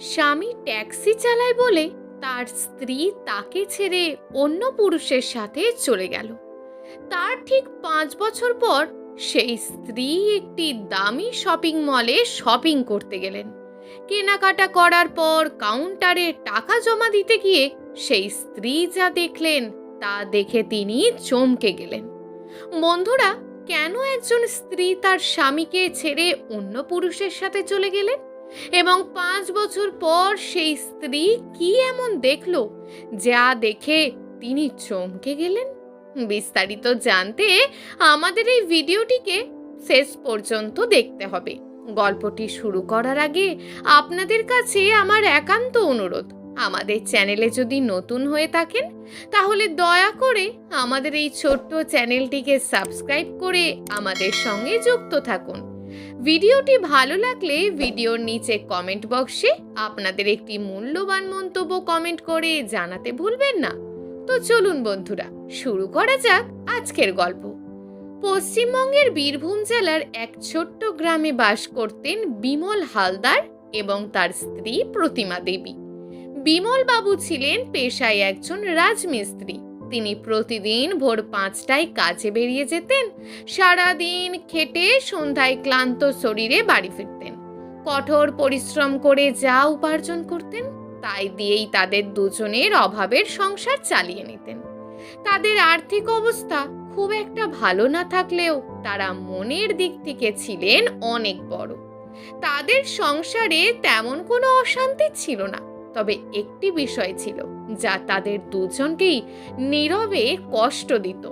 স্বামী ট্যাক্সি চালায় বলে তার স্ত্রী তাকে ছেড়ে অন্য পুরুষের সাথে চলে গেল। তার ঠিক পাঁচ বছর পর সেই স্ত্রী একটি দামি শপিং মলে শপিং করতে গেলেন। কেনাকাটা করার পর কাউন্টারে টাকা জমা দিতে গিয়ে সেই স্ত্রী যা দেখলেন তা দেখে তিনি চমকে গেলেন। বন্ধুরা, কেন একজন স্ত্রী তার স্বামীকে ছেড়ে অন্য পুরুষের সাথে চলে গেলেন? এবং পাঁচ বছর পর সেই স্ত্রী কি এমন দেখল? যা দেখে তিনি চমকে গেলেন। বিস্তারিত জানতে আমাদের এই ভিডিওটিকে শেষ পর্যন্ত দেখতে হবে। গল্পটি শুরু করার আগে আপনাদের কাছে আমার একান্ত অনুরোধ, আমাদের চ্যানেলে যদি নতুন হয়ে থাকেন, তাহলে দয়া করে আমাদের এই ছোট্ট চ্যানেলটিকে সাবস্ক্রাইব করে আমাদের সঙ্গে যুক্ত থাকুন। ভিডিওটি ভালো লাগলে ভিডিওর নিচে কমেন্ট বক্সে আপনাদের একটি মূল্যবান মন্তব্য কমেন্ট করে জানাতে ভুলবেন না। তো চলুন বন্ধুরা, শুরু করা যাক আজকের গল্প। পশ্চিমবঙ্গের বীরভূম জেলার এক ছোট্ট গ্রামে বাস করতেন বিমল হালদার এবং তার স্ত্রী প্রতিমা দেবী। বিমল বাবু ছিলেন পেশায় একজন রাজমিস্ত্রি। তিনি প্রতিদিন ভোর পাঁচটায় কাজে বেরিয়ে যেতেন। সারাদিন খেটে সন্ধ্যায় ক্লান্ত শরীরে বাড়ি ফিরতেন। কঠোর পরিশ্রম করে যা উপার্জন করতেন, তাই দিয়েই তাদের দুজনের অভাবের সংসার চালিয়ে নিতেন। তাদের আর্থিক অবস্থা খুব একটা ভালো না থাকলেও তারা মনের দিক থেকে ছিলেন অনেক বড়। তাদের সংসারে তেমন কোনো অশান্তি ছিল না। তবে একটি বিষয় ছিল যা তাদের দুজনকেই নীরবে কষ্ট দিত,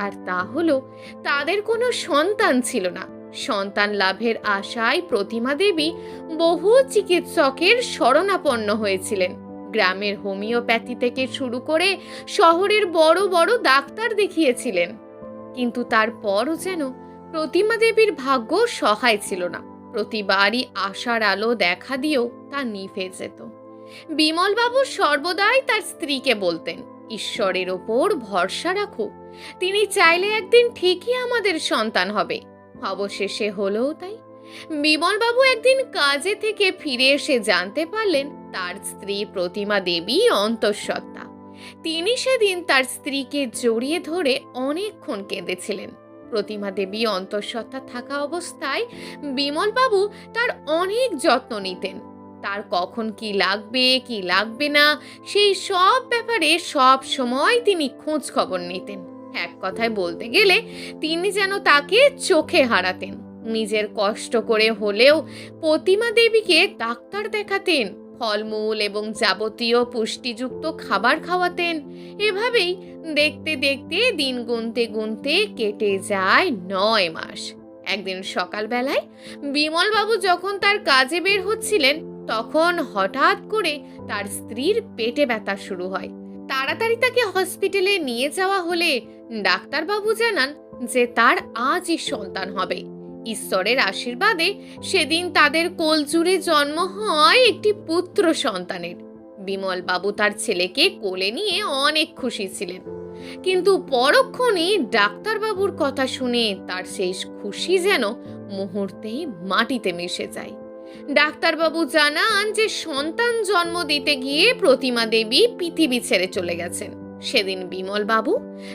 আর তা হলো তাদের কোনো সন্তান ছিল না। সন্তান লাভের আশায় প্রতিমা দেবী বহু চিকিৎসকের শরণাপন্ন হয়েছিলেন। গ্রামের হোমিওপ্যাথি থেকে শুরু করে শহরের বড় বড় ডাক্তার দেখিয়েছিলেন। কিন্তু তারপরও যেন প্রতিমা দেবীর ভাগ্য সহায় ছিল না। প্রতিবারই আশার আলো দেখা দিয়েও তা নিভে যেত। বিমলবাবু সর্বদাই তার স্ত্রীকে বলতেন, ঈশ্বরের ওপর ভরসা রাখো। তিনি চাইলে একদিন ঠিকই আমাদের সন্তান হবে। অবশেষে হলেও তাই। বিমলবাবু একদিন কাজে থেকে ফিরে এসে জানতে পারলেন, তার স্ত্রী প্রতিমা দেবী অন্তঃসত্ত্বা। তিনি সেদিন তার স্ত্রীকে জড়িয়ে ধরে অনেকক্ষণ কেঁদেছিলেন। প্রতিমা দেবী অন্তঃসত্ত্বা থাকা অবস্থায় বিমলবাবু তার অনেক যত্ন নিতেন। তার কখন কি লাগবে কি লাগবে না, সেই সব ব্যাপারে সব সময় তিনি খোঁজ খবর নিতেন। এক কথায় বলতে গেলে তিনি যেন তাকে চোখে হারাতেন। নিজের কষ্ট করে হলেও প্রতিমা দেবীকে ডাক্তার দেখাতেন, ফলমূল এবং যাবতীয় পুষ্টিযুক্ত খাবার খাওয়াতেন। এভাবেই দেখতে দেখতে দিন গুনতে গুনতে কেটে যায় নয় মাস। একদিন সকালবেলায় বিমলবাবু যখন তার কাজে বের হচ্ছিলেন তখন হঠাৎ করে তার স্ত্রীর পেটে ব্যথা শুরু হয়। তাড়াতাড়ি তাকে হসপিটালে নিয়ে যাওয়া হলে ডাক্তারবাবু জানান যে তার আজই সন্তান হবে। ঈশ্বরের আশীর্বাদে সেদিন তাদের কোলজুড়ে জন্ম হয় একটি পুত্র সন্তানের। বিমল বাবু তার ছেলেকে কোলে নিয়ে অনেক খুশি ছিলেন। কিন্তু পরক্ষণে ডাক্তারবাবুর কথা শুনে তার শেষ খুশি যেন মুহূর্তেই মাটিতে মিশে যায়। ডাক্তারবাবু জানান যে সন্তান জন্ম দিতে গিয়ে প্রতিমা দেবী পৃথিবী ছেড়ে চলে গেছেন। সেদিন বিমল বাবু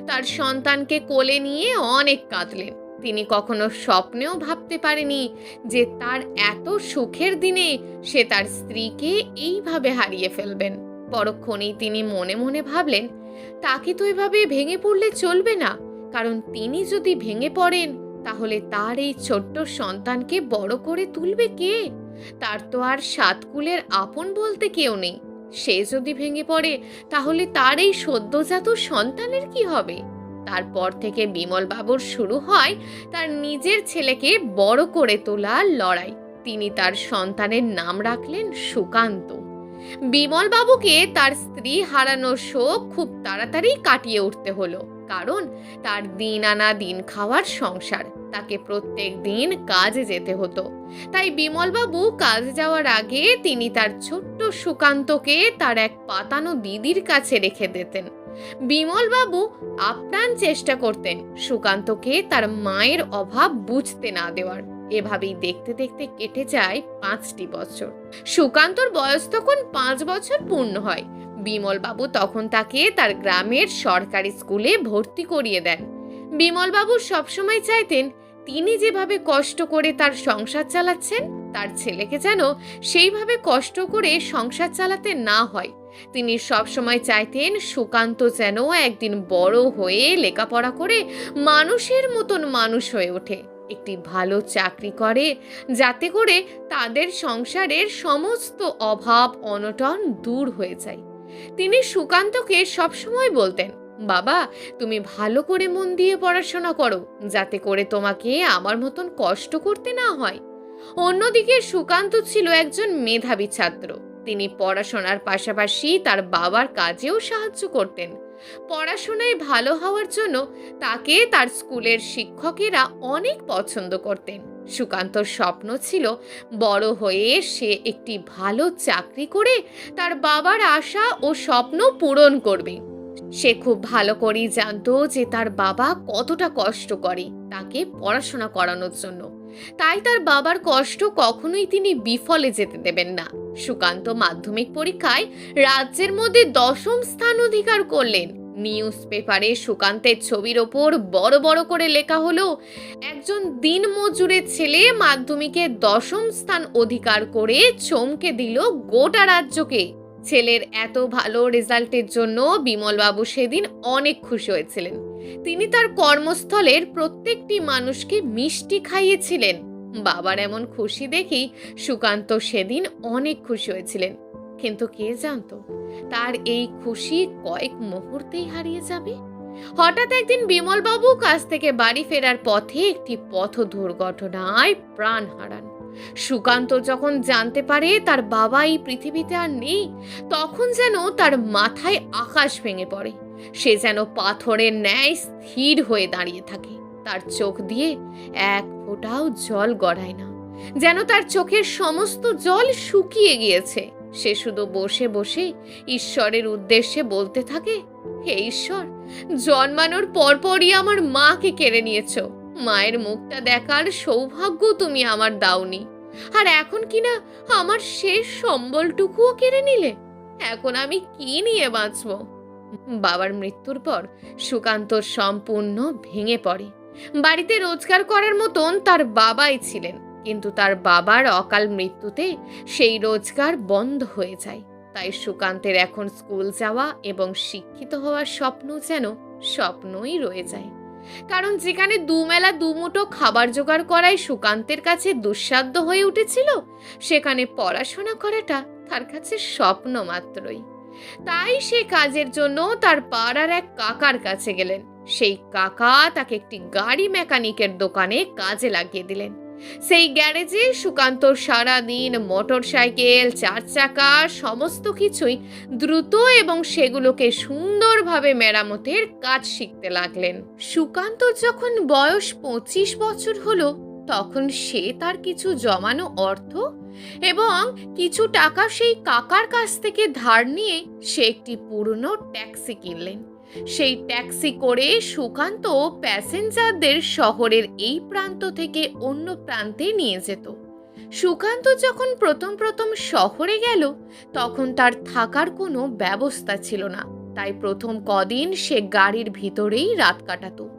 তার সন্তানকে কোলে নিয়ে অনেক কাঁদলেন। তিনি কখনো স্বপ্নেও ভাবতে পারেনি যে তার এত সুখের দিনে সে তার স্ত্রীকে এইভাবে হারিয়ে ফেলবেন। পরক্ষণেই তিনি মনে মনে ভাবলেন, তাকে তো এভাবে ভেঙে পড়লে চলবে না, কারণ তিনি যদি ভেঙে পড়েন, তাহলে তার এই ছোট্ট সন্তানকে বড় করে তুলবে কে? তার তো আর সাতকুলের আপন বলতে কেউ নেই। সে যদি ভেঙে পড়ে, তাহলে তার এই সদ্যজাত সন্তানের কি হবে? তারপর থেকে বিমল বাবুর শুরু হয় তার নিজের ছেলেকে বড় করে তোলা লড়াই। তিনি তার সন্তানের নাম রাখলেন সুকান্ত। বিমল বাবুকে তার স্ত্রী হারানোর শোক খুব তাড়াতাড়ি কাটিয়ে উঠতে হলো। কারণ তার দিন আনা দিন খাওয়ার সংসার, তাকে প্রত্যেক দিন কাজে যেতে হতো। তাই বিমলবাবু কাজে যাওয়ার আগে তিনি তার ছোট্ট সুকান্তকে তার এক পাতানো দিদির কাছে রেখে দিতেন। বিমলবাবু আপ্রাণ চেষ্টা করতেন সুকান্তকে তার মায়ের অভাব বুঝতে না দেওয়ার। এভাবেই দেখতে দেখতে কেটে যায় পাঁচটি বছর। সুকান্তর বয়স তখন পাঁচ বছর পূর্ণ হয়। বিমলবাবু তখন তাকে তার গ্রামের সরকারি স্কুলে ভর্তি করিয়ে দেন। বিমলবাবু সবসময় চাইতেন তিনি যেভাবে কষ্ট করে তার সংসার চালাচ্ছেন, তার ছেলেকে যেন সেইভাবে কষ্ট করে সংসার চালাতে না হয়। তিনি সবসময় চাইতেন সুকান্ত যেন একদিন বড় হয়ে লেখাপড়া করে মানুষের মতন মানুষ হয়ে ওঠে। একটি ভালো চাকরি করে, যাতে করে তাদের সংসারের সমস্ত অভাব, অনটন দূর হয়ে যায়। তিনি সুকান্তকে সবসময় বলতেন, বাবা, তুমি ভালো করে মন দিয়ে পড়াশোনা করো, যাতে করে তোমাকে আমার মতন কষ্ট করতে না হয়। অন্যদিকে সুকান্ত ছিল একজন মেধাবী ছাত্র। তিনি পড়াশোনার পাশাপাশি তার বাবার কাজেও সাহায্য করতেন। পড়াশোনায় ভালো হওয়ার জন্য তাকে তার স্কুলের শিক্ষকেরা অনেক পছন্দ করতেন। সুকান্তর স্বপ্ন ছিল বড় হয়ে সে একটি ভালো চাকরি করে তার বাবার আশা ও স্বপ্ন পূরণ করবে। সে খুব ভালো করেই জানতো যে তার বাবা কতটা কষ্ট করে তাকে পড়াশোনা করানোর জন্য। তাই তার বাবার কষ্ট কখনোই তিনি বিফলে যেতে দেবেন না। সুকান্ত মাধ্যমিক পরীক্ষায় রাজ্যের মধ্যে দশম স্থান অধিকার করলেন। নিউজ পেপারে সুকান্তের ছবির ওপর বড় বড় করে লেখা হলো, একজন দিন মজুরের ছেলে মাধ্যমিকে দশম স্থান অধিকার করে চমকে দিল গোটা রাজ্যকে। ছেলের এত ভালো রেজাল্টের জন্য বিমলবাবু সেদিন অনেক খুশি হয়েছিলেন। তিনি তার কর্মস্থলের প্রত্যেকটি মানুষকে মিষ্টি খাইয়েছিলেন। বাবার এমন খুশি দেখি সুকান্ত সেদিন অনেক খুশি হয়েছিলেন। কিন্তু কে জানতো? তার এই খুশি কয়েক মুহূর্তেই হারিয়ে যাবে। হঠাৎ একদিন বিমলবাবু কাছ থেকে বাড়ি ফেরার পথে একটি পথ দুর্ঘটনায় প্রাণ হারান। সুকান্ত যখন জানতে পারে তার বাবা এই পৃথিবীতে আর নেই, তখন যেন তার মাথায় আকাশ ভেঙে পড়ে। সে যেন পাথরের ন্যায় স্থির হয়ে দাঁড়িয়ে থাকে। তার চোখ দিয়ে এক ফোঁটাও জল গড়ায় না। যেন তার চোখের সমস্ত জল শুকিয়ে গিয়েছে। সে শুধু বসে বসে ঈশ্বরের উদ্দেশ্যে বলতে থাকে, হে ঈশ্বর, জন্মানোর পরপরই আমার মাকে কেড়ে নিয়েছো। মায়ের মুখটা দেখার সৌভাগ্য তুমি আমার দাওনি। আর এখন কিনা আমার শেষ সম্বলটুকুও কেড়ে নিলে? এখন আমি কি নিয়ে বাঁচব? বাবার মৃত্যুর পর সুকান্ত সম্পূর্ণ ভেঙে পড়ে। বাড়িতে রোজগার করার মতন তার বাবাই ছিলেন। কিন্তু তার বাবার অকাল মৃত্যুতে সেই রোজগার বন্ধ হয়ে যায়। তাই সুকান্তের এখন স্কুল যাওয়া এবং শিক্ষিত হওয়ার স্বপ্ন যেন স্বপ্নই রয়ে যায়। কারণ যেখানে দুমেলা দুমুটো খাবার জোগাড় করাই সুকান্তের কাছে দুঃসাধ্য হয়ে উঠেছিল, সেখানে পড়াশোনা করাটা তার কাছে স্বপ্ন মাত্রই। তাই সে কাজের জন্য তার পাড়ার এক কাকার কাছে গেলেন। সেই কাকা তাকে একটি গাড়ি মেকানিকের দোকানে কাজে লাগিয়ে দিলেন। সেই গ্যারেজে সুকান্ত সারাদিন মোটর সাইকেল চার চাকা সমস্ত কিছুই দ্রুত এবং সেগুলোকে সুন্দরভাবে মেরামতের কাজ শিখতে লাগলেন। সুকান্ত যখন বয়স পঁচিশ বছর হলো, তখন সে তার কিছু জমানো অর্থ এবং কিছু টাকা সেই কাকার কাছ থেকে ধার নিয়ে সে একটি পুরনো ট্যাক্সি কিনলেন। সেই ট্যাক্সি করে সুকান্ত প্যাসেঞ্জারদের শহরের এই প্রান্ত থেকে অন্য প্রান্তে নিয়ে যেত। সুকান্ত যখন প্রথম প্রথম শহরে গেল, তখন তার থাকার কোনো ব্যবস্থা ছিল না। তাই প্রথম কদিন সে গাড়ির ভিতরেই রাত কাটাতো।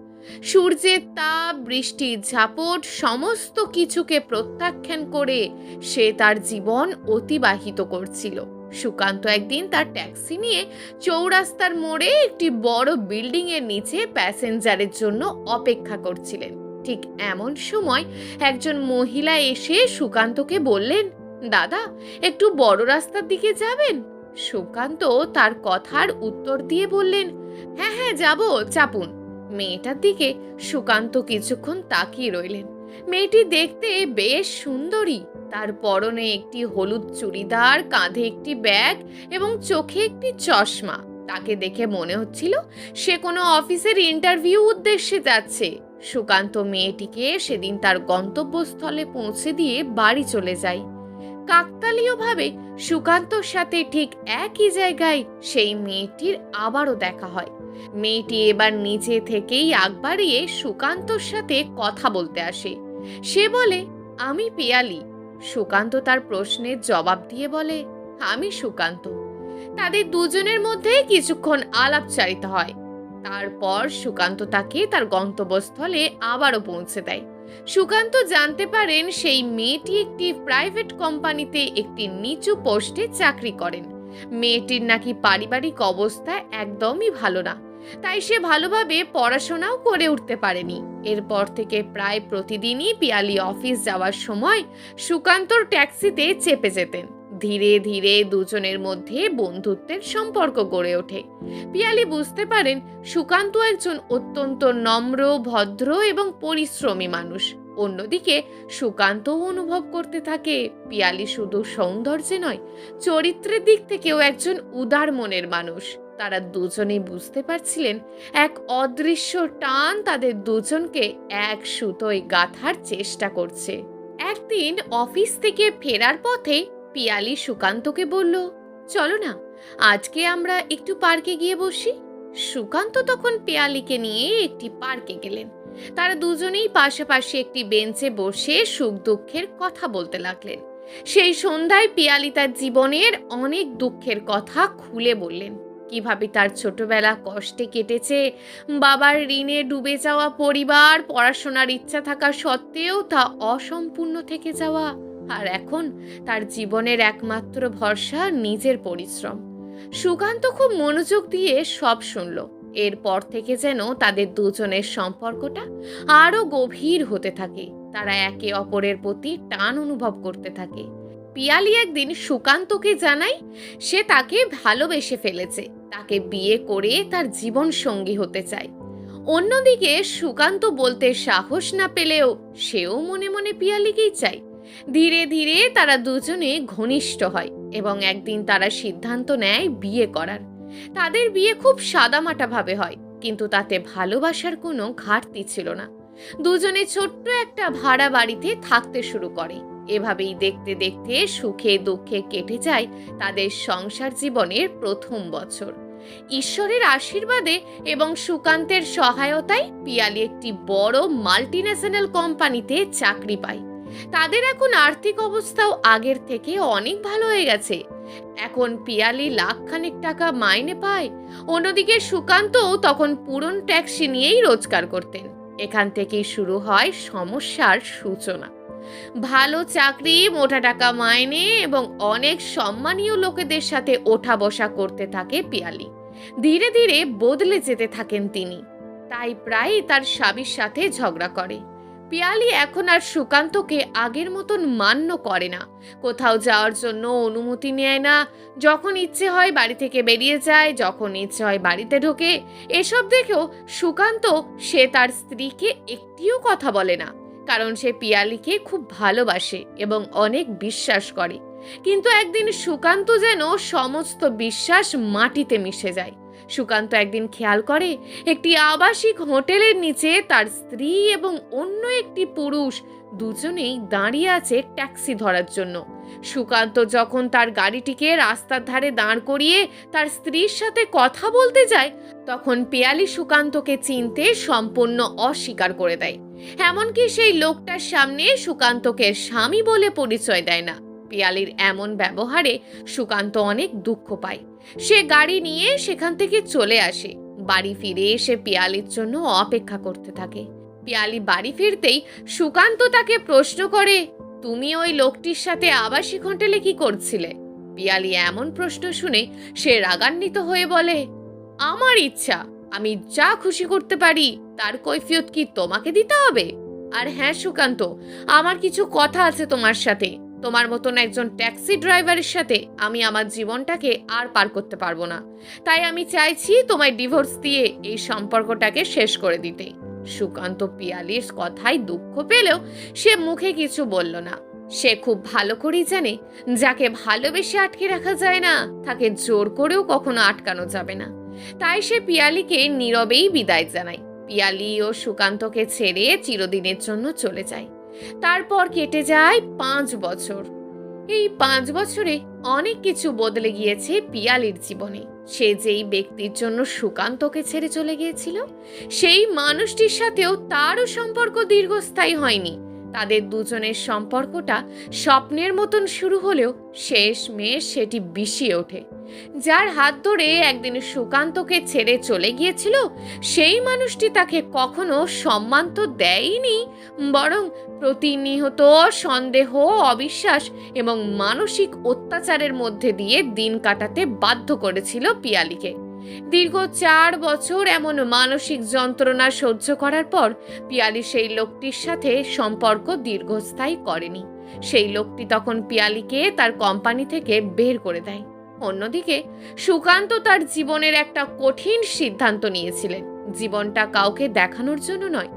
সূর্যের তাপ, বৃষ্টির ঝাপট, সমস্ত কিছুকে প্রত্যাখ্যান করে সে তার জীবন অতিবাহিত করছিল। সুকান্ত একদিন তার ট্যাক্সি নিয়ে চৌরাস্তার মোড়ে একটি বড় বিল্ডিং এর নিচে প্যাসেঞ্জারের জন্য অপেক্ষা করছিলেন। ঠিক এমন সময় একজন মহিলা এসে সুকান্তকে বললেন, দাদা, একটু বড় রাস্তার দিকে যাবেন? সুকান্ত তার কথার উত্তর দিয়ে বললেন হ্যাঁ হ্যাঁ যাব, চাপুন। মেয়েটার দিকে সুকান্ত কিছুক্ষণ তাকিয়ে রইলেন। মেয়েটি দেখতে বেশ সুন্দরী তার পরনে একটি হলুদ চুড়িদার, কাঁধে একটি ব্যাগ এবং চোখে একটি চশমা। তাকে দেখে মনে হচ্ছিল সে কোনো অফিসের ইন্টারভিউ উদ্দেশ্যে যাচ্ছে। সুকান্ত মেয়েটিকে সেদিন তার গন্তব্যস্থলে পৌঁছে দিয়ে বাড়ি চলে যায়। কাকতালীয়ভাবে সুকান্তর সাথে ঠিক একই জায়গায় সেই মেয়েটির আবারও দেখা হয়। মেয়েটি এবার নিচে থেকেই আগ বাড়িয়ে সুকান্তর সাথে কথা বলতে আসে। সে বলে, আমি পিয়ালি। সুকান্ত তার প্রশ্নের জবাব দিয়ে বলে, আমি সুকান্ত। তাদের দুজনের মধ্যে কিছুক্ষণ আলাপচারিতা হয়। তারপর সুকান্ত তাকে তার গন্তব্যস্থলে আবারও পৌঁছে দেয়। সুকান্ত জানতে পারেন সেই মেয়েটি একটি প্রাইভেট কোম্পানিতে একটি নিচু পোস্টে চাকরি করেন। মেয়েটির নাকি পারিবারিক অবস্থা একদমই ভালো না। তাই সে ভালোভাবে পড়াশোনাও করে উঠতে পারেনি। এরপর থেকে প্রায় প্রতিদিনই পিয়ালি অফিস যাওয়ার সময় সুকান্তর ট্যাক্সিতে চেপে যেতেন। ধীরে ধীরে দুজনের মধ্যে বন্ধুত্বের সম্পর্ক গড়ে ওঠে। পিয়ালি বুঝতে পারেন, সুকান্ত একজন অত্যন্ত নম্র, ভদ্র এবং পরিশ্রমী মানুষ। অন্যদিকে সুকান্তও অনুভব করতে থাকে, পিয়ালি শুধু সৌন্দর্যে নয়, চরিত্রের দিক থেকেও একজন উদার মনের মানুষ। তারা দুজনেই বুঝতে পারছিলেন, এক অদৃশ্য টান তাদের দুজনকে এক সুতোয় গাঁথার চেষ্টা করছে। একদিন অফিস থেকে ফেরার পথে পিয়ালি সুকান্তকে বলল, চলো না, আজকে আমরা একটু পার্কে গিয়ে বসি। সুকান্ত তখন পিয়ালিকে নিয়ে একটি পার্কে গেলেন। তারা দুজনেই পাশাপাশি একটি বেঞ্চে বসে সুখ দুঃখের কথা বলতে লাগলেন। সেই সন্ধ্যায় পিয়ালি তার জীবনের অনেক দুঃখের কথা খুলে বললেন। কীভাবে তার ছোটবেলা কষ্টে কেটেছে, বাবার ঋণে ডুবে যাওয়া পরিবার, পড়াশোনার ইচ্ছা থাকা সত্ত্বেও তা অসম্পূর্ণ থেকে যাওয়া, আর এখন তার জীবনের একমাত্র ভরসা নিজের পরিশ্রম। সুকান্ত খুব মনোযোগ দিয়ে সব শুনল, এরপর থেকে যেন তাদের দুজনের সম্পর্কটা আরও গভীর হতে থাকে। তারা একে অপরের প্রতি টান অনুভব করতে থাকে। পিয়ালি একদিন সুকান্তকে জানায়, সে তাকে ভালোবেসে ফেলেছে। তাকে বিয়ে করে তার জীবন সঙ্গী হতে চায়। অন্যদিকে সুকান্ত বলতে সাহস না পেলেও সেও মনে মনে পিয়ালিকেই চায়। ধীরে ধীরে তারা দুজনে ঘনিষ্ঠ হয় এবং একদিন তারা সিদ্ধান্ত নেয় বিয়ে করার। তাদের বিয়ে খুব সাদামাটাভাবে হয়, কিন্তু তাতে ভালোবাসার কোনো ঘাটতি ছিল না। দুজনে ছোট্ট একটা ভাড়া বাড়িতে থাকতে শুরু করে। এভাবেই দেখতে দেখতে সুখে দুঃখে কেটে যায় তাদের সংসার জীবনের প্রথম বছর। ঈশ্বরের আশীর্বাদে এবং সুকান্তের সহায়তায় পিয়ালি একটি বড় মাল্টিন্যাশনাল কোম্পানিতে চাকরি পায়। তাদের এখন আর্থিক অবস্থাও আগের থেকে অনেক ভালো হয়ে গেছে। এখন পিয়ালি লাখখানেক টাকা মাইনে পায়। অন্যদিকে সুকান্তও তখন পুরন ট্যাক্সি নিয়েই রোজগার করতেন। এখান থেকেই শুরু হয় সমস্যার সূচনা। ভালো চাকরি, মোটা টাকা মাইনে এবং অনেক সম্মানীয় লোকেদের সাথে ওঠা বসা করতে থাকে পিয়ালি। ধীরে ধীরে বদলে যেতে থাকেন তিনি। তাই প্রায়ই তার স্বামীর সাথে ঝগড়া করে। পিয়ালি এখন আর সুকান্তকে আগের মতন মান্য করে না। কোথাও যাওয়ার জন্য অনুমতি নেয় না। যখন ইচ্ছে হয় বাড়ি থেকে বেরিয়ে যায়, যখন ইচ্ছে হয় বাড়িতে ঢোকে। এসব দেখেও সুকান্ত সে তার স্ত্রীকে একটিও কথা বলে না। কারণ সে পিয়ালিকে খুব ভালোবাসে এবং অনেক বিশ্বাস করে। কিন্তু একদিন সুকান্ত যেন সমস্ত বিশ্বাস মাটিতে মিশে যায়। সুকান্ত একদিন খেয়াল করে, একটি আবাসিক হোটেলের নিচে তার স্ত্রী এবং অন্য একটি পুরুষ দুজনেই দাঁড়িয়ে আছে ট্যাক্সি ধরার জন্য। সুকান্ত যখন তার গাড়িটিকে রাস্তার ধারে দাঁড় করিয়ে তার স্ত্রীর সাথে কথা বলতে যায়, তখন পেয়ালি সুকান্তকে চিনতে সম্পূর্ণ অস্বীকার করে দেয়। এমনকি সেই লোকটার সামনে সুকান্তকে স্বামী বলে পরিচয় দেয় না। পিয়ালির এমন ব্যবহারে সুকান্ত অনেক দুঃখ পায়। সে গাড়ি নিয়ে সেখান থেকে চলে আসে। বাড়ি ফিরে এসে পিয়ালির জন্য অপেক্ষা করতে থাকে। পিয়ালি বাড়ি ফিরতেই সুকান্ত তাকে প্রশ্ন করে, তুমি ওই লোকটির সাথে আবাসিক হোটেলে কি করছিলে? পিয়ালি এমন প্রশ্ন শুনে সে রাগান্বিত হয়ে বলে, আমার ইচ্ছা, আমি যা খুশি করতে পারি, তার কৈফিয়ত কি তোমাকে দিতে হবে? আর হ্যাঁ সুকান্ত, আমার কিছু কথা আছে তোমার সাথে। তোমার মতন একজন ট্যাক্সি ড্রাইভারের সাথে আমি আমার জীবনটাকে আর পার করতে পারব না। তাই আমি চাইছি তোমায় ডিভোর্স দিয়ে এই সম্পর্কটাকে শেষ করে দিতে। সুকান্ত পিয়ালির কথায় দুঃখ পেলেও সে মুখে কিছু বলল না। সে খুব ভালো করেই জানে, যাকে ভালোবেসে আটকে রাখা যায় না, তাকে জোর করেও কখনো আটকানো যাবে না। তাই সে পিয়ালিকে নীরবেই বিদায় জানায়। পিয়ালি ও সুকান্তকে ছেড়ে চিরদিনের জন্য চলে যায়। তারপর কেটে যায় পাঁচ বছর। এই পাঁচ বছরে অনেক কিছু বদলে গিয়েছে পিয়ালির জীবনে। সে যেই ব্যক্তির জন্য সুকান্তকে ছেড়ে চলে গিয়েছিল, সেই মানুষটির সাথেও তারও সম্পর্ক দীর্ঘস্থায়ী হয়নি। তাদের দুজনের সম্পর্কটা স্বপ্নের মতন শুরু হলেও শেষ মেয়ে সেটি বিষিয়ে ওঠে। যার হাত ধরে একদিন সুকান্তকে ছেড়ে চলে গিয়েছিল, সেই মানুষটি তাকে কখনো সম্মান তো দেয়নি, বরং প্রতিনিহত সন্দেহ, অবিশ্বাস এবং মানসিক অত্যাচারের মধ্যে দিয়ে দিন কাটাতে বাধ্য করেছিল পিয়ালিকে। দীর্ঘ চার বছর এমন মানসিক যন্ত্রণা সহ্য করার পর পিয়ালি সেই লোকটির সাথে সম্পর্ক দীর্ঘস্থায়ী করেনি। সেই লোকটি তখন পিয়ালিকে তার কোম্পানি থেকে বের করে দেয়। অন্যদিকে, সুকান্ত তার জীবনের একটা কঠিন সিদ্ধান্ত নিয়েছিলেন। জীবনটা কাউকে দেখানোর জন্য নয়,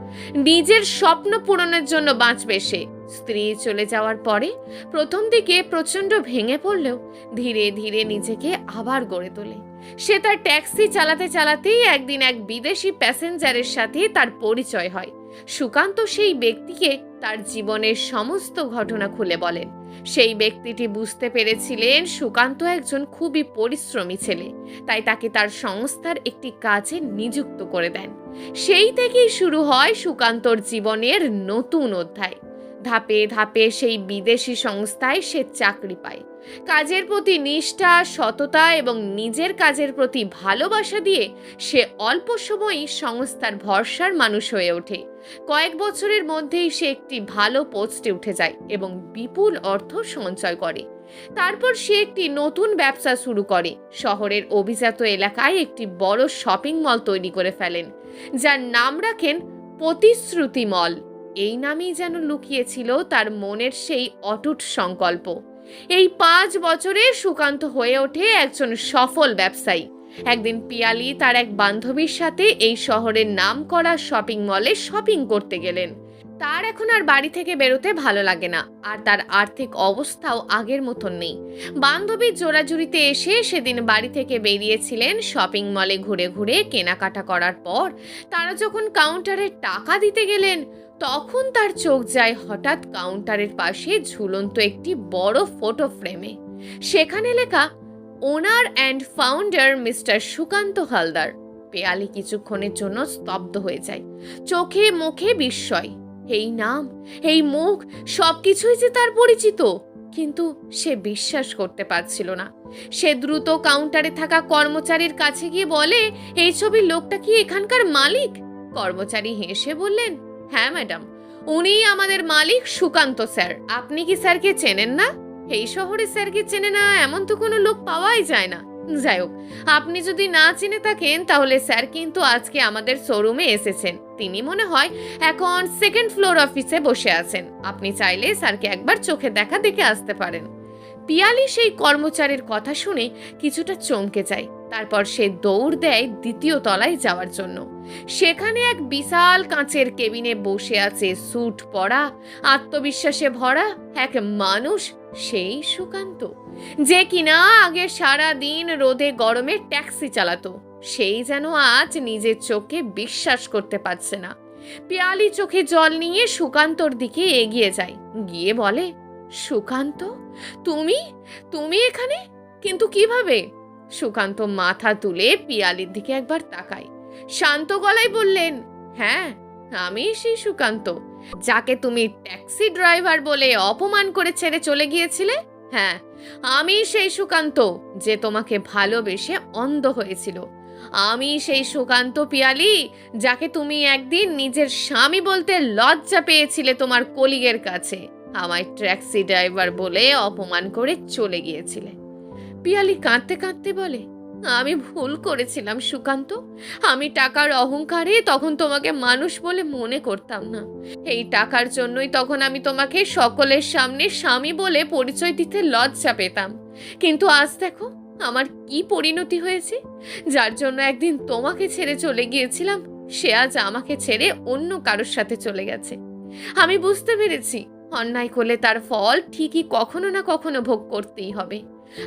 নিজের স্বপ্ন পূরণের জন্য বাঁচবে সে। স্ত্রী চলে যাওয়ার পরে প্রথম দিকে প্রচণ্ড ভেঙে পড়লেও ধীরে ধীরে নিজেকে আবার গড়ে তোলে। সে তার ট্যাক্সি চালাতে চালাতেই একদিন এক বিদেশি প্যাসেঞ্জারের সাথে তার পরিচয় হয়। সুকান্ত সেই ব্যক্তিকে তার জীবনের সমস্ত ঘটনা খুলে বলেন সেই ব্যক্তিটি বুঝতে পেরেছিলেন সুকান্ত একজন খুবই পরিশ্রমী ছেলে, তাই তাকে তার সংস্থার একটি কাজে নিযুক্ত করে দেন। সেই থেকেই শুরু হয় সুকান্তর জীবনের নতুন অধ্যায়। ধাপে ধাপে সেই বিদেশি সংস্থায় সে চাকরি পায়। কাজের প্রতি নিষ্ঠা, সততা এবং নিজের কাজের প্রতি ভালোবাসা দিয়ে সে অল্প সময়ই সংস্থার ভরসার মানুষ হয়ে ওঠে। কয়েক বছরের মধ্যেই সে একটি ভালো পোস্টে উঠে যায় এবং বিপুল অর্থ সঞ্চয় করে। তারপর সে একটি নতুন ব্যবসা শুরু করে। শহরের অভিজাত এলাকায় একটি বড় শপিং মল তৈরি করে ফেলেন, যার নাম রাখেন প্রতিশ্রুতি মল। এই নামেই যেন লুকিয়েছিল তার মনের সেই অটুট সংকল্প। এই পাঁচ বছরে সুকান্ত হয়ে ওঠে একজন সফল ব্যবসায়ী। একদিন পিয়ালি তার এক বান্ধবীর সাথে এই শহরের নাম করা শপিং মলে শপিং করতে গেলেন। তার এখন আর বাড়ি থেকে বেরোতে ভালো লাগে না, আর তার আর্থিক অবস্থাও আগের মতন নেই। বান্ধবীর জোড়াজুড়িতে এসে সেদিন বাড়ি থেকে বেরিয়েছিলেন শপিং মলে ঘুরে ঘুরে কেনাকাটা করার পর। তারা যখন কাউন্টারে টাকা দিতে গেলেন তখন তার চোখ যায় হঠাৎ কাউন্টারের পাশে ঝুলন্ত একটি বড় ফটো ফ্রেমে। সেখানে লেখা owner and founder mister Sukanta Haldar. Peyali কিছুক্ষণের জন্য স্তব্ধ হয়ে যায়। চোখে মুখে বিস্ময়। এই নাম, এই মুখ, সবকিছুই যে তার পরিচিত। কিন্তু সে বিশ্বাস করতে পারছিল না। সে দ্রুত কাউন্টারে থাকা কর্মচারীর কাছে গিয়ে বলে, এই ছবির লোকটা কি এখানকার মালিক? কর্মচারী হেসে বললেন হ্যাঁ ম্যাডাম। উনিই আমাদের মালিক সুকান্ত স্যার। আপনি কি স্যারকে চেনেন না? এই শহরে স্যারকে চেনে না এমন তো কোনো লোক পাওয়াই যায় না। যাই হোক, আপনি যদি না চিনে থাকেন, তাহলে স্যার কিন্তু আজকে আমাদের শোরুমে এসেছেন। তিনি মনে হয় এখন সেকেন্ড ফ্লোর অফিসে বসে আছেন। আপনি চাইলে স্যারকে একবার চোখে দেখা দেখে আসতে পারেন। পিয়ালি সেই কর্মচারীর কথা শুনে কিছুটা চমকে যায়। তারপর সে দৌড় দেয় দ্বিতীয় তলায় যাওয়ার জন্য। সেখানে এক বিশাল কাঁচের কেবিনে বসে আছে স্যুট পরা, আত্মবিশ্বাসে ভরা এক মানুষ, সেই সুকান্ত। যে কিনা আগে সারা দিন রোদে গরমে ট্যাক্সি চালাতো, সেই যেন আজ নিজের চোখে বিশ্বাস করতে পারছে না। পিয়ালি চোখে জল নিয়ে সুকান্তর দিকে এগিয়ে যায়, গিয়ে বলে, সুকান্ত, তুমি? তুমি এখানে? কিন্তু কীভাবে? সুকান্ত মাথা তুলে পিয়ালির দিকে একবার তাকায়। শান্ত গলায় বললেন হ্যাঁ আমি সেই সুকান্ত। যাকে তুমি ট্যাক্সি ড্রাইভার বলে অপমান করে ছেড়ে চলে গিয়েছিলে? হ্যাঁ আমি সেই সুকান্ত যে তোমাকে ভালোবেসে অন্ধ হয়েছিল। আমি সেই সুকান্ত পিয়ালি যাকে তুমি একদিন নিজের স্বামী বলতে লজ্জা পেয়েছিলে তোমার কলিগের কাছে। আমায় ট্যাক্সি ড্রাইভার বলে অপমান করে চলে গিয়েছিলে। পিয়ালি কাঁদতে কাঁদতে বলে, আমি ভুল করেছিলাম, সুকান্ত। আমি টাকার অহংকারে তখন তোমাকে মানুষ বলে মনে করতাম না। এই টাকার জন্যই তখন আমি তোমাকে সকলের সামনে স্বামী বলে পরিচয় দিতে লজ্জা পেতাম। কিন্তু আজ দেখো, আমার কি পরিণতি হয়েছে। যার জন্য একদিন তোমাকে ছেড়ে চলে গিয়েছিলাম, সে আজ আমাকে ছেড়ে অন্য কারোর সাথে চলে গেছে। আমি বুঝতে পেরেছি, অন্যায় করলে তার ফল ঠিকই কখনো না কখনো ভোগ করতেই হবে।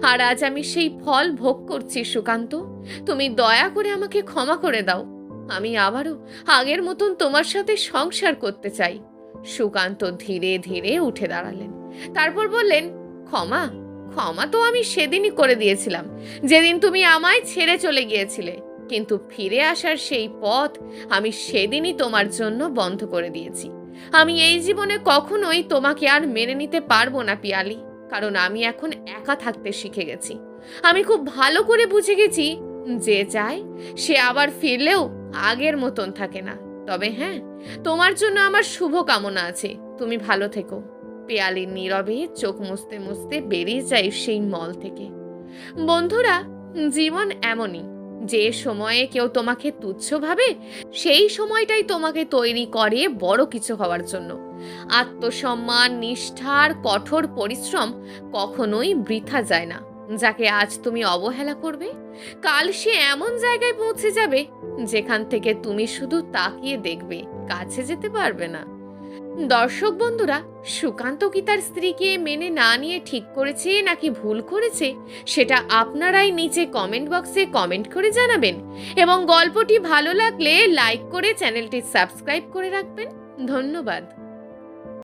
আর আজ আমি সেই ফল ভোগ করছি, সুকান্ত। তুমি দয়া করে আমাকে ক্ষমা করে দাও। আমি আবারও আগের মতন তোমার সাথে সংসার করতে চাই। সুকান্ত ধীরে ধীরে উঠে দাঁড়ালেন। তারপর বললেন, ক্ষমা ক্ষমা তো আমি সেদিনই করে দিয়েছিলাম। যেদিন তুমি আমায় ছেড়ে চলে গিয়েছিলে। কিন্তু ফিরে আসার সেই পথ আমি সেদিনই তোমার জন্য বন্ধ করে দিয়েছি। আমি এই জীবনে কখনোই তোমাকে আর মেনে নিতে পারব না, পিয়ালি। কারণ আমি এখন একা থাকতে শিখে গেছি। আমি খুব ভালো করে বুঝে গেছি, যে যায় সে আবার ফিরলেও আগের মতন থাকে না। তবে হ্যাঁ তোমার জন্য আমার শুভ কামনা আছে। তুমি ভালো থেকো। পেয়ালি নীরবে চোখ মুছতে মুছতে বেরিয়ে যায় সেই মল থেকে। বন্ধুরা, জীবন এমনই। যে সময়ে কেউ তোমাকে তুচ্ছ ভাবে, সেই সময়টাই তোমাকে তৈরি করে বড় কিছু হওয়ার জন্য। আত্মসম্মান, নিষ্ঠার, কঠোর পরিশ্রম কখনোই বৃথা যায় না। যাকে আজ তুমি অবহেলা করবে, কাল সে এমন জায়গায় পৌঁছে যাবে, যেখান থেকে তুমি শুধু তাকিয়ে দেখবে, কাছে যেতে পারবে না। দর্শক বন্ধুরা, সুকান্ত কি তার স্ত্রীকে মেনে না নিয়ে ঠিক করেছে নাকি ভুল করেছে, সেটা আপনারাই নিচে কমেন্ট বক্সে কমেন্ট করে জানাবেন এবং গল্পটি ভালো লাগলে লাইক করে চ্যানেলটি সাবস্ক্রাইব করে রাখবেন। ধন্যবাদ।